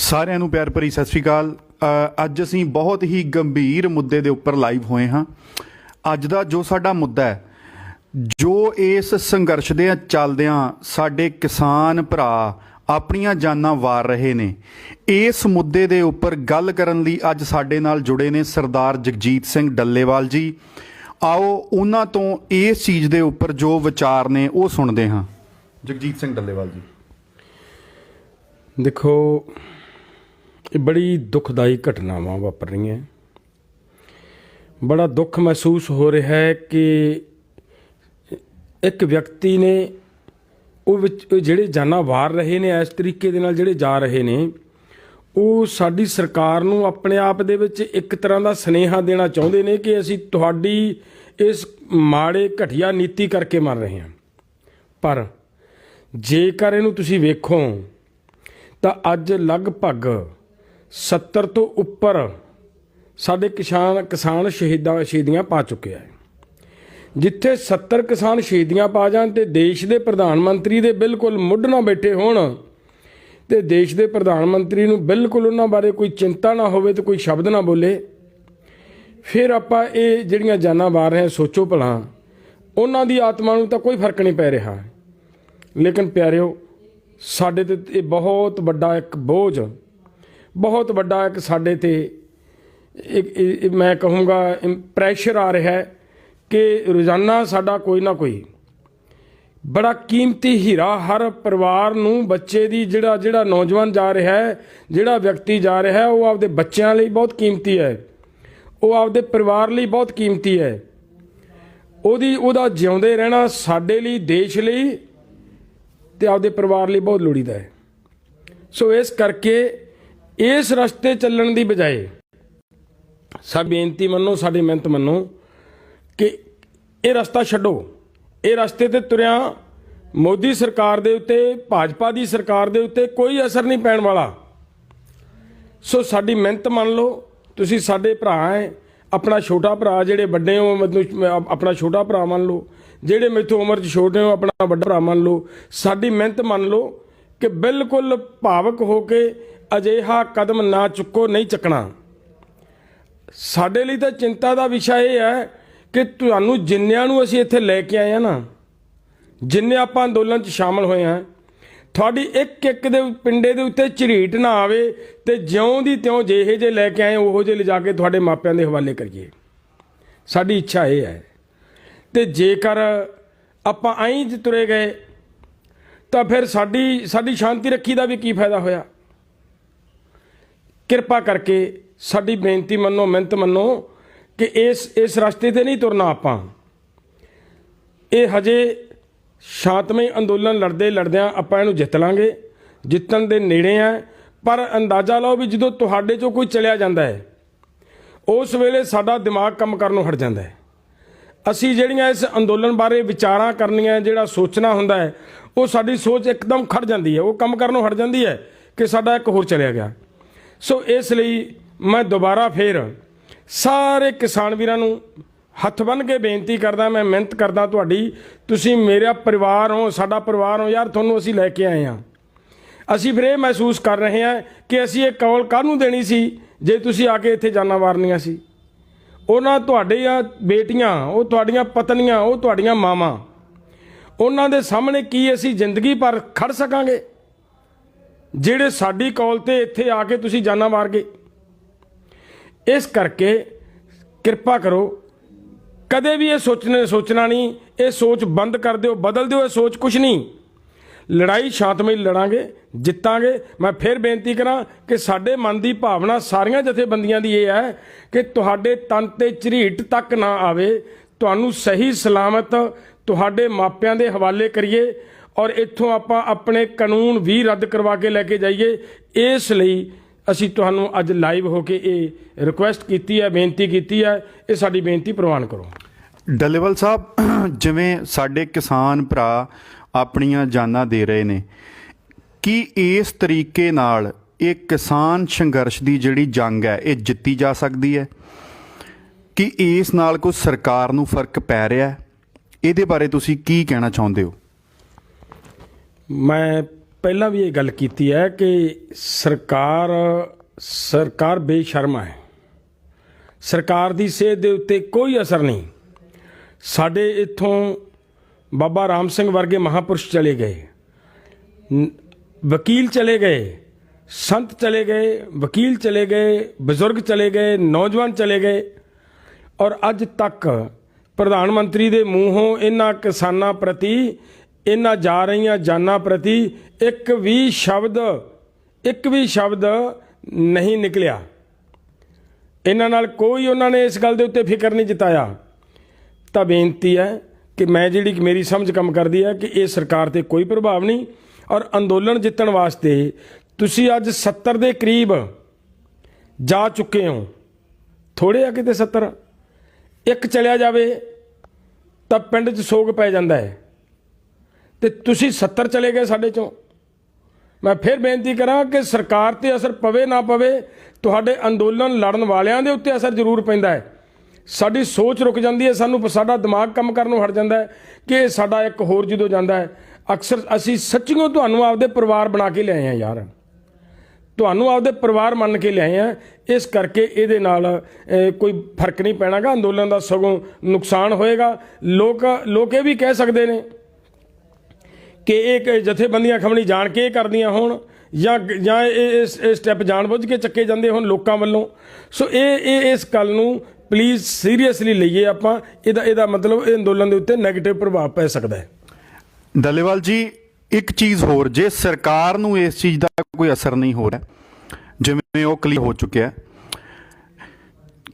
ਸਾਰਿਆਂ ਨੂੰ ਪਿਆਰ ਭਰੀ ਸਤਿ ਸ਼੍ਰੀ ਅਕਾਲ। ਅੱਜ ਅਸੀਂ ਬਹੁਤ ਹੀ ਗੰਭੀਰ ਮੁੱਦੇ ਦੇ ਉੱਪਰ ਲਾਈਵ ਹੋਏ ਹਾਂ। ਅੱਜ ਦਾ ਜੋ ਸਾਡਾ ਮੁੱਦਾ ਹੈ, ਜੋ ਇਸ ਸੰਘਰਸ਼ ਦੇ ਚੱਲਦਿਆਂ ਸਾਡੇ ਕਿਸਾਨ ਭਰਾ ਆਪਣੀਆਂ ਜਾਨਾਂ ਵਾਰ ਰਹੇ ਨੇ, ਇਸ ਮੁੱਦੇ ਦੇ ਉੱਪਰ ਗੱਲ ਕਰਨ ਲਈ ਅੱਜ ਸਾਡੇ ਨਾਲ ਜੁੜੇ ਨੇ ਸਰਦਾਰ ਜਗਜੀਤ ਸਿੰਘ ਡੱਲੇਵਾਲ ਜੀ। ਆਓ ਉਹਨਾਂ ਤੋਂ ਇਸ ਚੀਜ਼ ਦੇ ਉੱਪਰ ਜੋ ਵਿਚਾਰ ਨੇ ਉਹ ਸੁਣਦੇ ਹਾਂ। ਜਗਜੀਤ ਸਿੰਘ ਡੱਲੇਵਾਲ ਜੀ। ਦੇਖੋ ਇਹ ਬੜੀ ਦੁਖਦਾਈ ਘਟਨਾਵਾਂ ਵਾਪਰ ਰਹੀਆਂ ਬੜਾ ਦੁੱਖ ਮਹਿਸੂਸ ਹੋ ਰਿਹਾ ਹੈ ਕਿ ਇੱਕ ਵਿਅਕਤੀ ਨੇ ਉਹ ਵਿੱਚ ਜਿਹੜੇ ਜਾਨਾਂ ਵਾਰ ਰਹੇ ਨੇ, ਇਸ ਤਰੀਕੇ ਦੇ ਨਾਲ ਜਿਹੜੇ ਜਾ ਰਹੇ ਨੇ, ਉਹ ਸਾਡੀ ਸਰਕਾਰ ਨੂੰ ਆਪਣੇ ਆਪ ਦੇ ਵਿੱਚ ਇੱਕ ਤਰ੍ਹਾਂ ਦਾ ਸਨੇਹਾ ਦੇਣਾ ਚਾਹੁੰਦੇ ਨੇ ਕਿ ਅਸੀਂ ਤੁਹਾਡੀ ਇਸ ਮਾੜੇ ਘਟੀਆ ਨੀਤੀ ਕਰਕੇ ਮਰ ਰਹੇ ਹਾਂ। ਪਰ ਜੇਕਰ ਇਹਨੂੰ ਤੁਸੀਂ ਵੇਖੋ, ਤਾਂ ਅੱਜ ਲਗਭਗ 70 ਤੋਂ ਉੱਪਰ ਸਾਡੇ ਕਿਸਾਨ ਕਿਸਾਨ ਸ਼ਹੀਦਾਂ, ਸ਼ਹੀਦੀਆਂ ਪਾ ਚੁੱਕਿਆ ਆ। ਜਿੱਥੇ 70 ਕਿਸਾਨ ਸ਼ਹੀਦੀਆਂ ਪਾ ਜਾਣ ਤੇ ਦੇਸ਼ ਦੇ ਪ੍ਰਧਾਨ ਮੰਤਰੀ ਦੇ ਬਿਲਕੁਲ ਮੁੱਢ ਨਾ ਬੈਠੇ ਹੋਣ ਤੇ ਦੇਸ਼ ਦੇ ਪ੍ਰਧਾਨ ਮੰਤਰੀ ਨੂੰ ਬਿਲਕੁਲ ਉਹਨਾਂ ਬਾਰੇ ਕੋਈ ਚਿੰਤਾ ਨਾ ਹੋਵੇ ਤੇ ਕੋਈ ਸ਼ਬਦ ਨਾ ਬੋਲੇ, ਫਿਰ ਆਪਾਂ ਇਹ ਜਿਹੜੀਆਂ ਜਾਨਾਂ ਵਾਰ ਰਹੇ ਸੋਚੋ ਭਲਾ, ਉਹਨਾਂ ਦੀ ਆਤਮਾ ਨੂੰ ਤਾਂ ਕੋਈ ਫ਼ਰਕ ਨਹੀਂ ਪੈ ਰਿਹਾ। ਲੇਕਿਨ ਪਿਆਰਿਓ, ਸਾਡੇ ਤੇ ਇਹ ਬਹੁਤ ਵੱਡਾ ਇੱਕ ਬੋਝ ਬਹੁਤ ਵੱਡਾ ਇੱਕ ਸਾਡੇ ਤੇ ਇੱਕ ਮੈਂ ਕਹੂੰਗਾ ਪ੍ਰੈਸ਼ਰ ਆ ਰਿਹਾ ਹੈ ਕਿ ਰੋਜ਼ਾਨਾ ਸਾਡਾ ਕੋਈ ਨਾ ਕੋਈ ਬੜਾ ਕੀਮਤੀ ਹੀਰਾ ਹਰ ਪਰਿਵਾਰ ਨੂੰ ਬੱਚੇ ਦੀ ਜਿਹੜਾ ਜਿਹੜਾ ਨੌਜਵਾਨ ਜਾ ਰਿਹਾ ਹੈ, ਜਿਹੜਾ ਵਿਅਕਤੀ ਜਾ ਰਿਹਾ ਹੈ, ਉਹ ਆਪਦੇ ਬੱਚਿਆਂ ਲਈ ਬਹੁਤ ਕੀਮਤੀ ਹੈ। ਉਹ ਆਪਦੇ ਪਰਿਵਾਰ ਲਈ ਬਹੁਤ ਕੀਮਤੀ ਹੈ। ਉਹਦੀ, ਉਹਦਾ ਜਿਉਂਦੇ ਰਹਿਣਾ ਸਾਡੇ ਲਈ, ਦੇਸ਼ ਲਈ ਤੇ ਆਪਦੇ ਪਰਿਵਾਰ ਲਈ ਬਹੁਤ ਲੋੜੀਦਾ ਹੈ। ਸੋ ਇਸ ਕਰਕੇ ਇਸ ਰਸਤੇ ਚੱਲਣ ਦੀ ਬਜਾਏ ਸਭ ਬੇਨਤੀ ਮੰਨੋ, ਸਾਡੀ ਮਿਹਨਤ ਮੰਨੋ ਕਿ ਇਹ ਰਸਤਾ ਛੱਡੋ। ਇਹ ਰਸਤੇ ਤੇ ਤੁਰਿਆ ਮੋਦੀ ਸਰਕਾਰ ਦੇ ਉੱਤੇ, ਭਾਜਪਾ ਦੀ ਸਰਕਾਰ ਦੇ ਉੱਤੇ ਕੋਈ ਅਸਰ ਨਹੀਂ ਪੈਣ ਵਾਲਾ। ਸੋ ਸਾਡੀ ਮਿਹਨਤ ਮੰਨ ਲਓ, ਤੁਸੀਂ ਸਾਡੇ ਭਰਾ ਹੈ, ਆਪਣਾ ਛੋਟਾ ਭਰਾ ਜਿਹੜੇ ਵੱਡੇ ਹੋ ਮਤਲਬ ਆਪਣਾ ਛੋਟਾ ਭਰਾ ਮੰਨ ਲਓ, ਜਿਹੜੇ ਮੇਥੋਂ ਉਮਰ 'ਚ ਛੋਟੇ ਹੋ, ਆਪਣਾ ਵੱਡਾ ਭਰਾ ਮੰਨ ਲਓ। ਸਾਡੀ ਮਿਹਨਤ ਮੰਨ ਲਓ ਕਿ ਬਿਲਕੁਲ ਭਾਵਕ ਹੋ ਕੇ ਅਜਿਹਾ ਕਦਮ ਨਾ ਚੁੱਕੋ, ਨਹੀਂ ਚੱਕਣਾ। ਸਾਡੇ ਲਈ ਤਾਂ ਚਿੰਤਾ ਦਾ ਵਿਸ਼ਾ ਇਹ ਹੈ ਕਿ ਤੁਹਾਨੂੰ ਜਿੰਨਿਆਂ ਨੂੰ ਅਸੀਂ ਇੱਥੇ ਲੈ ਕੇ ਆਏ ਆ ਨਾ, ਜਿੰਨੇ ਆਪਾਂ ਅੰਦੋਲਨ 'ਚ ਸ਼ਾਮਲ ਹੋਏ ਆ ਤੁਹਾਡੀ ਇੱਕ ਇੱਕ ਦੇ ਪਿੰਡੇ ਦੇ ਉੱਤੇ ਝਰੀਟ ਨਾ ਆਵੇ ਤੇ ਜਿਉਂ ਦੀ ਤਿਉਂ ਜਿਹੇ ਜੇ ਲੈ ਕੇ ਆਏ, ਉਹੋ ਜੇ ਲਿਜਾ ਕੇ ਤੁਹਾਡੇ ਮਾਪਿਆਂ ਦੇ ਹਵਾਲੇ ਕਰੀਏ। ਸਾਡੀ ਇੱਛਾ ਇਹ ਹੈ। ਤੇ ਜੇਕਰ ਆਪਾਂ ਐਂ ਤੁਰੇ ਗਏ, ਤਾਂ ਫਿਰ ਸਾਡੀ ਸਾਡੀ ਸ਼ਾਂਤੀ ਰੱਖੀ ਦਾ ਵੀ ਕੀ ਫਾਇਦਾ ਹੋਇਆ? ਕਿਰਪਾ ਕਰਕੇ ਸਾਡੀ ਬੇਨਤੀ ਮੰਨੋ, ਮਿਹਨਤ ਮੰਨੋ ਕਿ ਇਸ ਇਸ ਰਸਤੇ ਤੇ ਨਹੀਂ ਤੁਰਨਾ ਆਪਾਂ। ਇਹ ਹਜੇ ਸ਼ਾਂਤਮਈ ਅੰਦੋਲਨ ਲੜਦੇ ਲੜਦਿਆਂ ਆਪਾਂ ਇਹਨੂੰ ਜਿੱਤ ਲਾਂਗੇ, ਜਿੱਤਣ ਦੇ ਨੇੜੇ ਆ, ਪਰ ਅੰਦਾਜ਼ਾ ਲਾਓ ਵੀ ਜਦੋਂ ਤੁਹਾਡੇ ਚੋਂ ਕੋਈ ਚਲਿਆ ਜਾਂਦਾ ਹੈ, ਉਸ ਵੇਲੇ ਸਾਡਾ ਦਿਮਾਗ ਕੰਮ ਕਰਨ ਨੂੰ ਹਟ ਜਾਂਦਾ ਹੈ। ਅਸੀਂ ਜਿਹੜੀਆਂ ਇਸ ਅੰਦੋਲਨ ਬਾਰੇ ਵਿਚਾਰਾਂ ਕਰਨੀਆਂ, ਜਿਹੜਾ ਸੋਚਣਾ ਹੁੰਦਾ ਹੈ, ਉਹ ਸਾਡੀ ਸੋਚ ਇੱਕਦਮ ਖੜ ਜਾਂਦੀ ਹੈ। ਉਹ ਕੰਮ ਕਰਨ ਨੂੰ ਹਟ ਜਾਂਦੀ ਹੈ ਕਿ ਸਾਡਾ ਇੱਕ ਹੋਰ ਚਲਿਆ ਗਿਆ। ਸੋ ਇਸ ਲਈ ਮੈਂ ਦੁਬਾਰਾ ਫੇਰ ਸਾਰੇ ਕਿਸਾਨ ਵੀਰਾਂ ਨੂੰ ਹੱਥ ਬੰਨ੍ਹ ਕੇ ਬੇਨਤੀ ਕਰਦਾ, ਮੈਂ ਮਿਹਨਤ ਕਰਦਾ ਤੁਹਾਡੀ, ਤੁਸੀਂ ਮੇਰਾ ਪਰਿਵਾਰ ਹੋ, ਸਾਡਾ ਪਰਿਵਾਰ ਹੋ, ਯਾਰ ਤੁਹਾਨੂੰ ਅਸੀਂ ਲੈ ਕੇ ਆਏ ਹਾਂ। ਅਸੀਂ ਫਿਰ ਇਹ ਮਹਿਸੂਸ ਕਰ ਰਹੇ ਹਾਂ ਕਿ ਅਸੀਂ ਇਹ ਕੌਲ ਕਾਹਨੂੰ ਦੇਣੀ ਸੀ, ਜੇ ਤੁਸੀਂ ਆ ਕੇ ਇੱਥੇ ਜਾਨਾਂ ਵਾਰਨੀਆਂ ਸੀ। ਉਹਨਾਂ ਤੁਹਾਡੀਆਂ ਬੇਟੀਆਂ, ਉਹ ਤੁਹਾਡੀਆਂ ਪਤਨੀਆਂ, ਉਹ ਤੁਹਾਡੀਆਂ ਮਾਵਾਂ, ਉਹਨਾਂ ਦੇ ਸਾਹਮਣੇ ਕੀ ਅਸੀਂ ਜ਼ਿੰਦਗੀ ਭਰ ਖੜ ਸਕਾਂਗੇ? ਜਿਹੜੇ ਸਾਡੀ ਕਾਲ ਤੇ ਇੱਥੇ ਆ ਕੇ ਤੁਸੀਂ ਜਾਨਾਂ ਮਾਰ ਗਏ। ਇਸ ਕਰਕੇ ਕਿਰਪਾ ਕਰੋ, ਕਦੇ ਵੀ ਇਹ ਸੋਚਣੇ ਸੋਚਣਾ ਨਹੀਂ, ਇਹ ਸੋਚ ਬੰਦ ਕਰ ਦਿਓ, ਬਦਲ ਦਿਓ, ਇਹ ਸੋਚ ਕੁਛ ਨਹੀਂ। ਲੜਾਈ ਸ਼ਾਂਤਮਈ ਲੜਾਂਗੇ, ਜਿੱਤਾਂਗੇ। ਮੈਂ ਫਿਰ ਬੇਨਤੀ ਕਰਾਂ ਕਿ ਸਾਡੇ ਮਨ ਦੀ ਭਾਵਨਾ ਸਾਰੀਆਂ ਜਥੇਬੰਦੀਆਂ ਦੀ ਇਹ ਹੈ ਕਿ ਤੁਹਾਡੇ ਤਨ ਤੇ ਝਰੀਟ ਤੱਕ ਨਾ ਆਵੇ। ਤੁਹਾਨੂੰ ਸਹੀ ਸਲਾਮਤ ਤੁਹਾਡੇ ਮਾਪਿਆਂ ਦੇ ਹਵਾਲੇ ਕਰੀਏ। ਔਰ ਇੱਥੋਂ ਆਪਾਂ ਆਪਣੇ ਕਾਨੂੰਨ ਵੀ ਰੱਦ ਕਰਵਾ ਕੇ ਲੈ ਕੇ ਜਾਈਏ। ਇਸ ਲਈ ਅਸੀਂ ਤੁਹਾਨੂੰ ਅੱਜ ਲਾਈਵ ਹੋ ਕੇ ਇਹ ਰਿਕੁਐਸਟ ਕੀਤੀ ਹੈ, ਬੇਨਤੀ ਕੀਤੀ ਹੈ। ਇਹ ਸਾਡੀ ਬੇਨਤੀ ਪ੍ਰਵਾਨ ਕਰੋ। ਡੱਲੇਵਾਲ ਸਾਹਿਬ, ਜਿਵੇਂ ਸਾਡੇ ਕਿਸਾਨ ਭਰਾ ਆਪਣੀਆਂ ਜਾਨਾਂ ਦੇ ਰਹੇ ਨੇ, ਕੀ ਇਸ ਤਰੀਕੇ ਨਾਲ ਇਹ ਕਿਸਾਨ ਸੰਘਰਸ਼ ਦੀ ਜਿਹੜੀ ਜੰਗ ਹੈ, ਇਹ ਜਿੱਤੀ ਜਾ ਸਕਦੀ ਹੈ? ਕਿ ਇਸ ਨਾਲ ਕੋਈ ਸਰਕਾਰ ਨੂੰ ਫ਼ਰਕ ਪੈ ਰਿਹਾ ਹੈ? ਇਹਦੇ ਬਾਰੇ ਤੁਸੀਂ ਕੀ ਕਹਿਣਾ ਚਾਹੁੰਦੇ ਹੋ? ਮੈਂ ਪਹਿਲਾਂ ਵੀ ਇਹ ਗੱਲ ਕੀਤੀ ਹੈ ਕਿ ਸਰਕਾਰ ਸਰਕਾਰ ਬੇਸ਼ਰਮ ਹੈ। ਸਰਕਾਰ ਦੀ ਸਿਹਤ ਦੇ ਉੱਤੇ ਕੋਈ ਅਸਰ ਨਹੀਂ। ਸਾਡੇ ਇੱਥੋਂ ਬਾਬਾ ਰਾਮ ਸਿੰਘ ਵਰਗੇ ਮਹਾਪੁਰਸ਼ ਚਲੇ ਗਏ। ਵਕੀਲ ਚਲੇ ਗਏ, ਸੰਤ ਚਲੇ ਗਏ, ਵਕੀਲ ਚਲੇ ਗਏ, ਬਜ਼ੁਰਗ ਚਲੇ ਗਏ, ਨੌਜਵਾਨ ਚਲੇ ਗਏ। ਔਰ ਅੱਜ ਤੱਕ ਪ੍ਰਧਾਨ ਮੰਤਰੀ ਦੇ ਮੂੰਹੋਂ ਇਹਨਾਂ ਕਿਸਾਨਾਂ ਪ੍ਰਤੀ ਇਹਨਾਂ ਜਾ ਰਹੀਆਂ ਜਾਨਾਂ ਪ੍ਰਤੀ ਇੱਕ ਵੀ ਸ਼ਬਦ, ਇੱਕ ਵੀ ਸ਼ਬਦ ਨਹੀਂ ਨਿਕਲਿਆ। ਇਹਨਾਂ ਨਾਲ ਕੋਈ ਉਹਨਾਂ ਨੇ ਇਸ ਗੱਲ ਦੇ ਉੱਤੇ ਫਿਕਰ ਨਹੀਂ ਜਤਾਇਆ। ਤਾਂ ਬੇਨਤੀ ਹੈ ਕਿ ਮੈਂ ਜਿਹੜੀ ਮੇਰੀ ਸਮਝ ਕੰਮ ਕਰਦੀ ਹੈ ਕਿ ਇਹ ਸਰਕਾਰ ਤੇ ਕੋਈ ਪ੍ਰਭਾਵ ਨਹੀਂ ਔਰ ਅੰਦੋਲਨ ਜਿੱਤਣ ਵਾਸਤੇ ਤੁਸੀਂ ਅੱਜ 70 ਦੇ ਕਰੀਬ ਜਾ ਚੁੱਕੇ ਹੋ। ਥੋੜੇ ਆ ਕਿਤੇ 70 ਇੱਕ ਚਲਿਆ ਜਾਵੇ ਤਾਂ ਪਿੰਡ 'ਚ ਸੋਗ ਪੈ ਜਾਂਦਾ ਹੈ। ਤੇ ਤੁਸੀਂ 70 ਚਲੇ ਗਏ ਸਾਡੇ ਚੋਂ। ਮੈਂ ਫਿਰ ਬੇਨਤੀ ਕਰਾਂ ਕਿ ਸਰਕਾਰ ਤੇ ਅਸਰ ਪਵੇ ਨਾ ਪਵੇ, ਤੁਹਾਡੇ ਅੰਦੋਲਨ ਲੜਨ ਵਾਲਿਆਂ ਦੇ ਉੱਤੇ ਅਸਰ ਜ਼ਰੂਰ ਪੈਂਦਾ ਹੈ। ਸਾਡੀ ਸੋਚ ਰੁਕ ਜਾਂਦੀ ਹੈ, ਸਾਨੂੰ ਸਾਡਾ ਦਿਮਾਗ ਕੰਮ ਕਰਨ ਨੂੰ ਹਟ ਜਾਂਦਾ ਹੈ ਕਿ ਸਾਡਾ ਇੱਕ ਹੋਰ ਜਦੋਂ ਜਾਂਦਾ ਹੈ। ਅਕਸਰ ਅਸੀਂ ਸੱਚੀਓ ਤੁਹਾਨੂੰ ਆਪਦੇ ਪਰਿਵਾਰ ਬਣਾ ਕੇ ਲਿਆਏ ਆ ਯਾਰ। ਤੁਹਾਨੂੰ ਆਪਦੇ ਪਰਿਵਾਰ ਮੰਨ ਕੇ ਲਿਆਏ ਆ ਇਸ ਕਰਕੇ ਇਹਦੇ ਨਾਲ ਕੋਈ ਫ਼ਰਕ ਨਹੀਂ ਪੈਣਾਗਾ। ਅੰਦੋਲਨ ਦਾ ਸਗੋਂ ਨੁਕਸਾਨ ਹੋਏਗਾ। ਲੋਕ ਲੋਕ ਇਹ ਵੀ ਕਹਿ ਸਕਦੇ ਨੇ ਕਿ ਇਹ ਜਥੇਬੰਦੀਆਂ ਖਮਣੀ ਜਾਣ ਕੇ ਕਰਦੀਆਂ ਹੋਣ ਜਾਂ ਜਾਂ ਇਹ ਇਸ ਇਹ ਸਟੈਪ ਜਾਣਬੁੱਝ ਕੇ ਚੱਕੇ ਜਾਂਦੇ ਹੋਣ ਲੋਕਾਂ ਵੱਲੋਂ। ਸੋ ਇਹ ਇਹ ਇਸ ਗੱਲ ਨੂੰ ਪਲੀਜ਼ ਸੀਰੀਅਸਲੀ ਲਈਏ ਆਪਾਂ। ਇਹਦਾ ਇਹਦਾ ਮਤਲਬ ਇਹ ਅੰਦੋਲਨ ਦੇ ਉੱਤੇ 네ਗੇਟਿਵ ਪ੍ਰਭਾਵ ਪੈ ਸਕਦਾ ਹੈ। ਡੱਲੇਵਾਲ ਜੀ, ਇੱਕ ਚੀਜ਼ ਹੋਰ, ਜੇ ਸਰਕਾਰ ਨੂੰ ਇਸ ਚੀਜ਼ ਦਾ ਕੋਈ ਅਸਰ ਨਹੀਂ ਹੋ ਰਿਹਾ, ਜਿਵੇਂ ਉਹ ਕਲੀਅਰ ਹੋ ਚੁੱਕਿਆ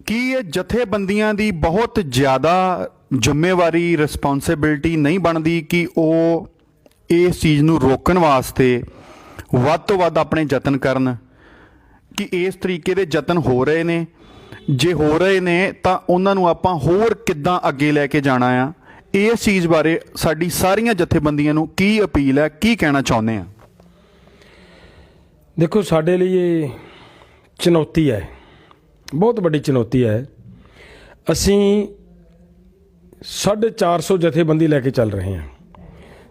ਕੀ ਇਹ ਜਥੇਬੰਦੀਆਂ ਦੀ ਬਹੁਤ ਜ਼ਿਆਦਾ ਜ਼ਿੰਮੇਵਾਰੀ ਰਿਸਪੌਂਸਿਬਿਲਟੀ ਨਹੀਂ ਬਣਦੀ ਕਿ ਉਹ ਇਸ ਚੀਜ਼ ਨੂੰ ਰੋਕਣ ਵਾਸਤੇ ਵੱਧ ਤੋਂ ਵੱਧ ਆਪਣੇ ਯਤਨ ਕਰਨ ਕਿ ਇਸ ਤਰੀਕੇ ਦੇ ਯਤਨ ਹੋ ਰਹੇ ਨੇ। ਜੇ ਹੋ ਰਹੇ ਨੇ ਤਾਂ ਉਹਨਾਂ ਨੂੰ ਆਪਾਂ ਹੋਰ ਕਿੱਦਾਂ ਅੱਗੇ ਲੈ ਕੇ ਜਾਣਾ ਆ? ਇਸ ਚੀਜ਼ ਬਾਰੇ ਸਾਡੀ ਸਾਰੀਆਂ ਜਥੇਬੰਦੀਆਂ ਨੂੰ ਕੀ ਅਪੀਲ ਹੈ, ਕੀ ਕਹਿਣਾ ਚਾਹੁੰਦੇ ਆ? ਦੇਖੋ, ਸਾਡੇ ਲਈ ਇਹ ਚੁਣੌਤੀ ਹੈ। ਬਹੁਤ ਵੱਡੀ ਚੁਣੌਤੀ ਹੈ। ਅਸੀਂ 450 ਜਥੇਬੰਦੀ ਲੈ ਕੇ ਚੱਲ ਰਹੇ ਹਾਂ।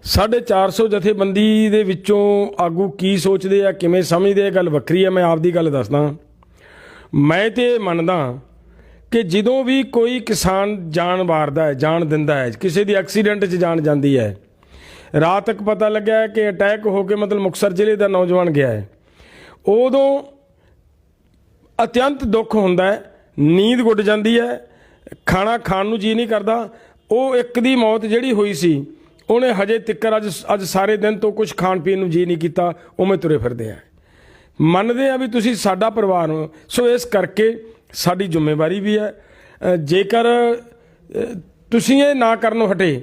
450 ਜਥੇਬੰਦੀ ਦੇ ਵਿੱਚੋਂ ਆਗੂ ਕੀ ਸੋਚਦੇ ਆ, ਕਿਵੇਂ ਸਮਝਦੇ ਆ ਗੱਲ ਵੱਖਰੀ ਹੈ ਮੈਂ ਆਪਦੀ ਗੱਲ ਦੱਸਦਾ। ਮੈਂ ਤੇ ਇਹ ਮੰਨਦਾ ਕਿ ਜਦੋਂ ਵੀ ਕੋਈ ਕਿਸਾਨ ਜਾਨ ਵਾਰਦਾ ਹੈ, ਜਾਨ ਦਿੰਦਾ ਹੈ, ਕਿਸੇ ਦੀ ਐਕਸੀਡੈਂਟ 'ਚ ਜਾਨ ਜਾਂਦੀ ਹੈ, ਰਾਤ ਤੱਕ ਪਤਾ ਲੱਗਿਆ ਕਿ ਅਟੈਕ ਹੋ ਕੇ ਮਤਲਬ ਮੁਕਸਰ ਜ਼ਿਲ੍ਹੇ ਦਾ ਨੌਜਵਾਨ ਗਿਆ ਹੈ, ਉਦੋਂ ਅਤਿਅੰਤ ਦੁੱਖ ਹੁੰਦਾ ਹੈ, ਨੀਂਦ ਗੁੱਟ ਜਾਂਦੀ ਹੈ, ਖਾਣਾ ਖਾਣ ਨੂੰ ਜੀ ਨਹੀਂ ਕਰਦਾ, ਉਹ ਇੱਕ ਦੀ ਮੌਤ ਜਿਹੜੀ ਹੋਈ ਸੀ ਉਹਨੇ ਹਜੇ ਤਿੱਕਰ ਅੱਜ ਅੱਜ ਸਾਰੇ ਦਿਨ ਤੋਂ ਕੁਝ ਖਾਣ ਪੀਣ ਨੂੰ ਜੀ ਨਹੀਂ ਕੀਤਾ, ਉਵੇਂ ਤੁਰੇ ਫਿਰਦੇ ਆ। ਮੰਨਦੇ ਆ ਵੀ ਤੁਸੀਂ ਸਾਡਾ ਪਰਿਵਾਰ ਹੋ, ਸੋ ਇਸ ਕਰਕੇ ਸਾਡੀ ਜ਼ਿੰਮੇਵਾਰੀ ਵੀ ਹੈ। ਜੇਕਰ ਤੁਸੀਂ ਇਹ ਨਾ ਕਰਨੋਂ ਹਟੇ,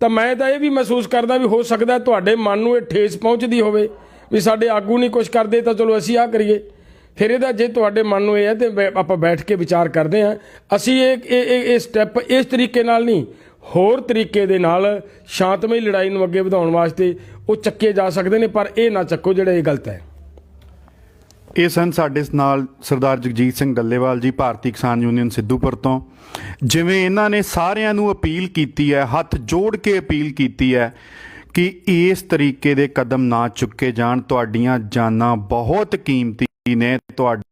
ਤਾਂ ਮੈਂ ਤਾਂ ਇਹ ਵੀ ਮਹਿਸੂਸ ਕਰਦਾ ਵੀ ਹੋ ਸਕਦਾ ਤੁਹਾਡੇ ਮਨ ਨੂੰ ਇਹ ਠੇਸ ਪਹੁੰਚਦੀ ਹੋਵੇ ਵੀ ਸਾਡੇ ਆਗੂ ਨਹੀਂ ਕੁਝ ਕਰਦੇ, ਤਾਂ ਚਲੋ ਅਸੀਂ ਆ ਕਰੀਏ। ਫਿਰ ਇਹਦਾ ਜੇ ਤੁਹਾਡੇ ਮਨ ਨੂੰ ਇਹ ਹੈ ਤੇ ਆਪਾਂ ਬੈਠ ਕੇ ਵਿਚਾਰ ਕਰਦੇ ਹਾਂ ਅਸੀਂ ਇਹ, ਇਹ- ਇਹ ਸਟੈਪ ਇਸ ਤਰੀਕੇ ਨਾਲ ਨਹੀਂ ਹੋਰ ਤਰੀਕੇ ਦੇ ਨਾਲ ਸ਼ਾਂਤਮਈ ਲੜਾਈ ਨੂੰ ਅੱਗੇ ਵਧਾਉਣ ਵਾਸਤੇ ਉਹ ਚੱਕੇ ਜਾ ਸਕਦੇ ਨੇ, ਪਰ ਇਹ ਨਾ ਚੱਕੋ ਜਿਹੜਾ ਇਹ ਗਲਤ ਹੈ। ਇਹ ਸਨ ਸਾਡੇ ਨਾਲ ਸਰਦਾਰ ਜਗਜੀਤ ਸਿੰਘ ਗੱਲੇਵਾਲ ਜੀ, ਭਾਰਤੀ ਕਿਸਾਨ ਯੂਨੀਅਨ ਸਿੱਧੂਪੁਰ ਤੋਂ। ਜਿਵੇਂ ਇਹਨਾਂ ਨੇ ਸਾਰਿਆਂ ਨੂੰ ਅਪੀਲ ਕੀਤੀ ਹੈ, ਹੱਥ ਜੋੜ ਕੇ ਅਪੀਲ ਕੀਤੀ ਹੈ ਕਿ ਇਸ ਤਰੀਕੇ ਦੇ ਕਦਮ ਨਾ ਚੁੱਕੇ ਜਾਣ। ਤੁਹਾਡੀਆਂ ਜਾਨਾਂ ਬਹੁਤ ਕੀਮਤੀ ਨੇ, ਤੁਹਾਡੇ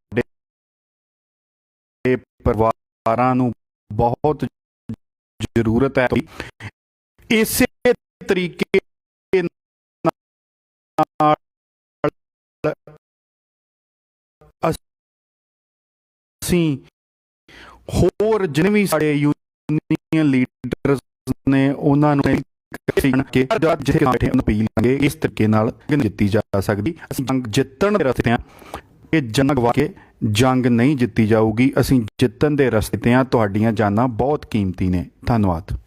ਪਰਿਵਾਰਾਂ ਨੂੰ ਬਹੁਤ ਜ਼ਰੂਰਤ ਹੈ। ਇਸੇ ਤਰੀਕੇ ਨਾਲ ਅਸੀਂ ਹੋਰ ਜਿੰਨੇ ਵੀ ਸਾਡੇ ਯੂਨੀਅਨ ਲੀਡਰਸ ਨੇ, ਉਹਨਾਂ ਨੂੰ ਕਿ ਜਦ ਜਿੱਥੇ ਬੈਠੇ ਅਪੀਲ ਕਰਾਂਗੇ। ਇਸ ਤਰੀਕੇ ਨਾਲ ਜੰਗ ਜਿੱਤੀ ਜਾ ਸਕਦੀ। ਅਸੀਂ ਜੰਗ ਜਿੱਤਣ ਦੇ ਰਸਤੇ ਆ। ਇਹ ਜੰਗ ਵਾ ਜੰਗ ਨਹੀਂ ਜਿੱਤੀ ਜਾਊਗੀ। ਅਸੀਂ ਜਿੱਤਣ ਦੇ ਰਸਤੇ ਤੇ ਆ ਤੁਹਾਡੀਆਂ ਜਾਨਾਂ ਬਹੁਤ ਕੀਮਤੀ ਨੇ। ਧੰਨਵਾਦ।